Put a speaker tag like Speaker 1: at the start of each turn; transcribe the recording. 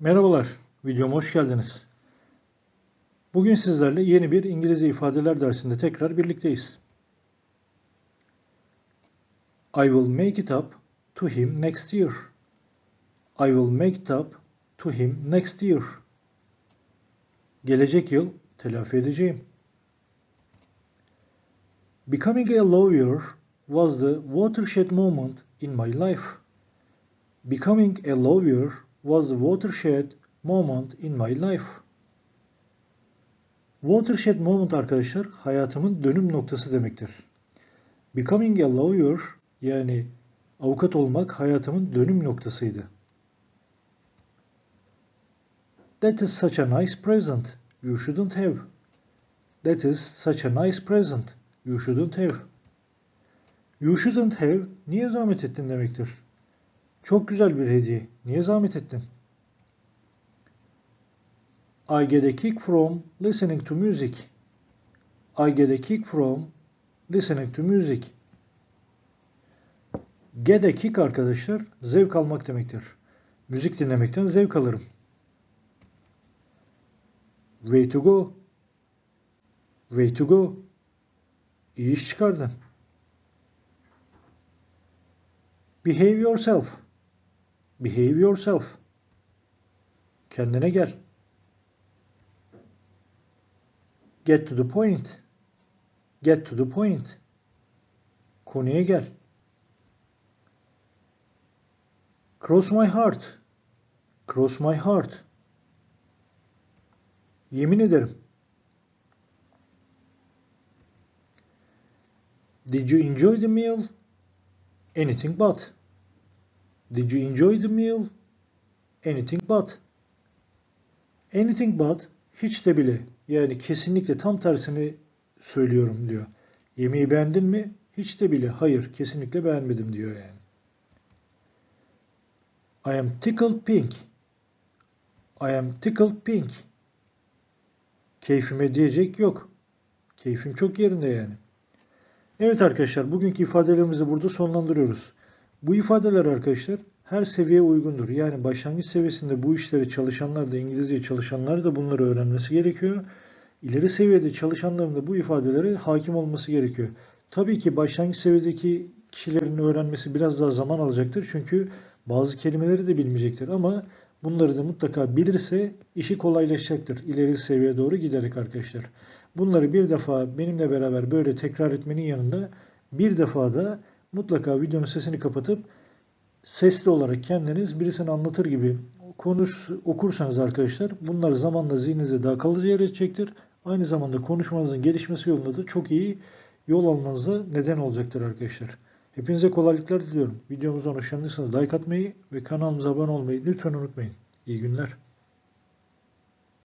Speaker 1: Merhabalar, videoma hoş geldiniz. Bugün sizlerle yeni bir İngilizce ifadeler dersinde tekrar birlikteyiz. I will make it up to him next year. I will make it up to him next year. Gelecek yıl telafi edeceğim. Becoming a lawyer was the watershed moment in my life. Becoming a lawyer was the watershed moment in my life. Watershed moment arkadaşlar hayatımın dönüm noktası demektir. Becoming a lawyer yani avukat olmak hayatımın dönüm noktasıydı. That is such a nice present. You shouldn't have. That is such a nice present. You shouldn't have. You shouldn't have niye zahmet ettin demektir. Çok güzel bir hediye. Niye zahmet ettin? I get a kick from listening to music. I get a kick from listening to music. Get a kick arkadaşlar zevk almak demektir. Müzik dinlemekten zevk alırım. Way to go. Way to go. İyi iş çıkardın. Behave yourself. Behave yourself. Kendine gel. Get to the point. Get to the point. Konuya gel. Cross my heart. Cross my heart. Yemin ederim. Did you enjoy the meal? Anything but. Did you enjoy the meal? Anything but. Anything but hiç de bile yani kesinlikle tam tersini söylüyorum diyor. Yemeği beğendin mi? Hiç de bile hayır kesinlikle beğenmedim diyor yani. I am tickled pink. I am tickled pink. Keyfime diyecek yok. Keyfim çok yerinde yani. Evet arkadaşlar bugünkü ifadelerimizi burada sonlandırıyoruz. Bu ifadeler arkadaşlar her seviyeye uygundur. Yani başlangıç seviyesinde bu işleri çalışanlar da İngilizce çalışanlar da bunları öğrenmesi gerekiyor. İleri seviyede çalışanların da bu ifadelere hakim olması gerekiyor. Tabii ki başlangıç seviyedeki kişilerin öğrenmesi biraz daha zaman alacaktır. Çünkü bazı kelimeleri de bilmeyecektir ama bunları da mutlaka bilirse işi kolaylaşacaktır. İleri seviyeye doğru giderek arkadaşlar. Bunları bir defa benimle beraber böyle tekrar etmenin yanında bir defa da mutlaka videonun sesini kapatıp sesli olarak kendiniz birisini anlatır gibi konuş okursanız arkadaşlar bunlar zamanla zihninizde daha kalıcı yer edecektir. Aynı zamanda konuşmanızın gelişmesi yolunda da çok iyi yol almanıza neden olacaktır arkadaşlar. Hepinize kolaylıklar diliyorum. Videomuzdan hoşlandıysanız like atmayı ve kanalımıza abone olmayı lütfen unutmayın. İyi günler.